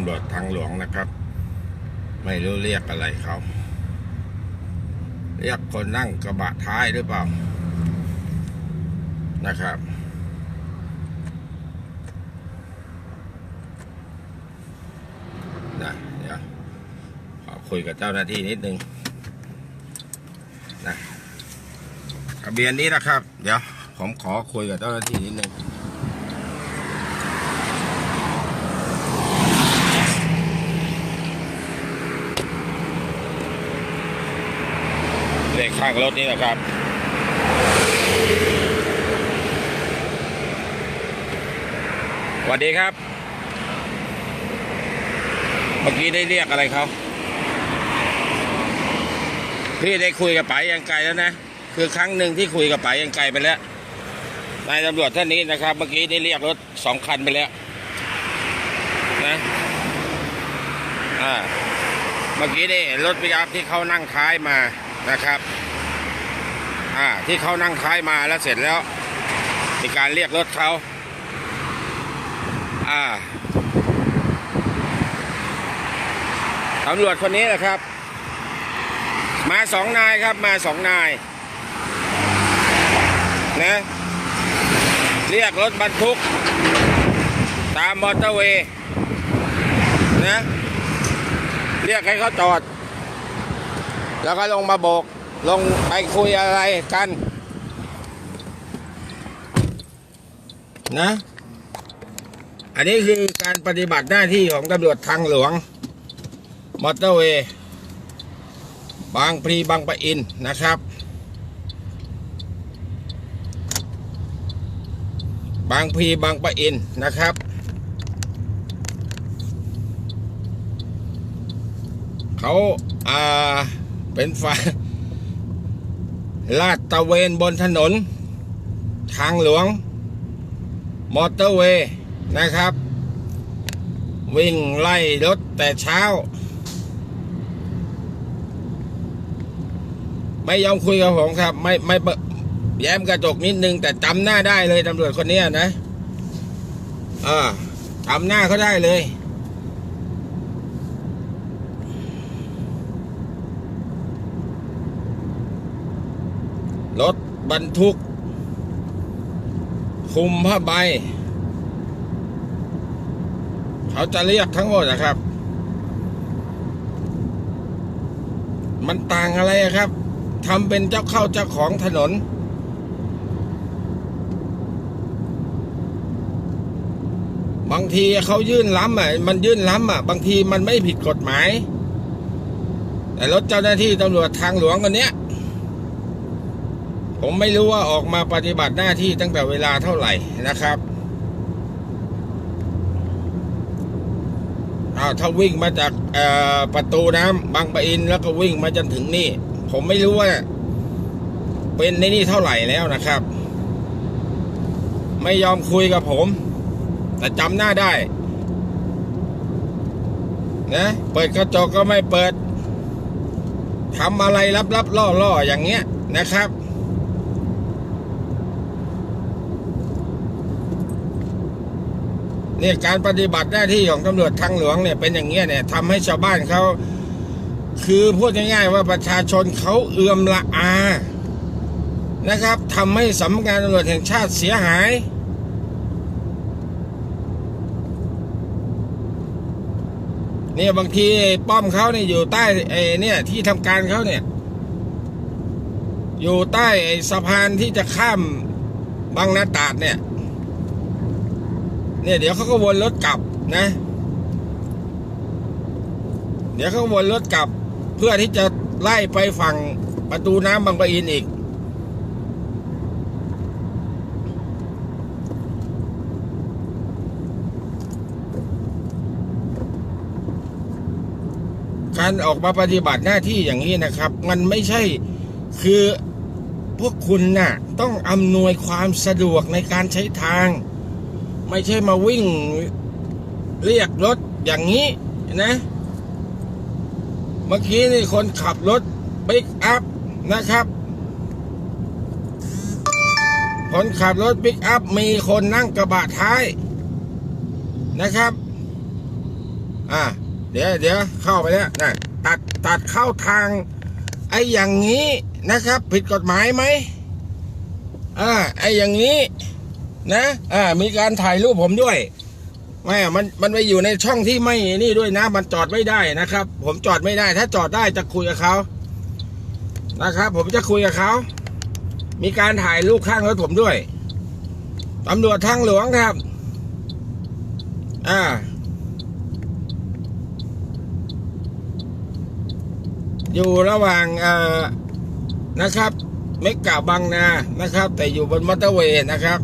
ำรวจทางหลวงนะครับ ไม่รู้เรียกอะไรเขาเรียกคนนั่งกระบะท้ายหรือเปล่า นะครับนะเดี๋ยวขอคุยกับเจ้าหน้าที่นิดนึงนะทะเบียนนี้นะครับ เดี๋ยวผมขอคุยกับเจ้าหน้าที่นิดนึง เลขข้างรถนี่นะครับสวัสดีครับ เมื่อกี้ได้เรียกอะไรเขาพี่ได้คุยกับป๋ายังไกลแล้วนะ คือครั้งหนึ่งที่คุยกับป๋ายังไกลไปแล้วนายตำรวจท่านนี้นะครับ เมื่อกี้ได้เรียกรถสองคันไปแล้ว นะอ่าเมื่อกี้ได้เห็นรถปิกอัพที่เขานั่งท้ายมา นะครับ อ่าที่เขานั่งท้ายมาแล้วเสร็จแล้วมีการเรียกรถเขาอ่าตำรวจคนนี้แหละครับ มาสองนายครับมาสองนายนะเรียกรถบรรทุก ตามมอเตอร์เวย์นะเรียกให้เขาจอด แล้วก็ลงมาโบก ลงไปคุยอะไรกัน นะ อันนี้คือการปฏิบัติหน้าที่ของตำรวจทางหลวง มอเตอร์เวย์ บางพลีบางปะอินนะครับ บางพลีบางปะอินนะครับเขาอ่า เป็นฝ่าลาดตะเวนบนถนน ทางหลวง มอเตอร์เวย์นะครับ วิ่งไล่รถแต่เช้า ไม่ยอมคุยกับผมครับ ไม่ไม่แย้มกระจกนิดนึง แต่จำหน้าได้เลยตำรวจคนนี้นะอ่าจำหน้าเขาได้เลย รถบรรทุกคุมผ้าใบ เขาจะเรียกทั้งหมดนะครับ มันต่างอะไรอะครับทำเป็นเจ้าเข้าเจ้าของถนน บางทีเขายื่นล้ำอะ มันยื่นล้ำอะ บางทีมันไม่ผิดกฎหมาย แต่รถเจ้าหน้าที่ตำรวจทางหลวงคนเนี้ย ผมไม่รู้ว่าออกมาปฏิบัติหน้าที่ตั้งแต่เวลาเท่าไหร่นะครับอ้าถ้าวิ่งมาจากประตูน้ำบางปะอินแล้วก็วิ่งมาจนถึงนี่ ผมไม่รู้ว่า เป็นในนี่เท่าไหร่แล้วนะครับ ไม่ยอมคุยกับผม แต่จำหน้าได้ นะ เปิดกระจกก็ไม่เปิดทำอะไรลับๆล่อๆอย่างเงี้ยนะครับ เนี่ยการปฏิบัติหน้าที่ของตำรวจทางหลวงเนี่ยเป็นอย่างเงี้ยเนี่ยทำให้ชาวบ้านเขาคือพูดง่ายๆว่าประชาชนเขาเอือมละอานะครับทำให้สำนักงานตำรวจแห่งชาติเสียหาย เนี่ยบางทีป้อมเขาเนี่ยอยู่ใต้ไอ้เนี่ยที่ทำการเขาเนี่ย อยู่ใต้ไอ้สะพานที่จะข้ามบางนาตาดเนี่ย เนี่ยเดี๋ยวเขาก็วนรถกลับนะ เดี๋ยวเขาวนรถกลับ เพื่อที่จะไล่ไปฝั่งประตูน้ำบางปะอินอีก การออกมาปฏิบัติหน้าที่อย่างนี้นะครับ มันไม่ใช่คือพวกคุณน่ะ ต้องอำนวยความสะดวกในการใช้ทาง ไม่ใช่มาวิ่ง เรียกรถอย่างนี้นะ เมื่อกี้นี่คนขับรถปิกอัพนะครับ คนขับรถปิกอัพมีคนนั่งกระบะท้ายนะครับ อ่า เดี๋ยวเดี๋ยวเข้าไปแล้วนะตัดตัดเข้าทางไอ้อย่างนี้นะครับ ผิดกฎหมายไหมอ่าไอ้อย่างนี้ นะ อ่า มีการถ่ายรูปผมด้วยแม่มันมันไปอยู่ในช่องที่ไม่นี่ด้วยนะ มันจอดไม่ได้นะครับ ผมจอดไม่ได้ ถ้าจอดได้จะคุยกับเขานะครับ ผมจะคุยกับเขา มีการถ่ายรูปข้างรถผมด้วยตำรวจทางหลวงครับ อ่า อยู่ระหว่างเอ่อนะครับ เมกะบางนานะครับ แต่อยู่บนมอเตอร์เวย์นะครับ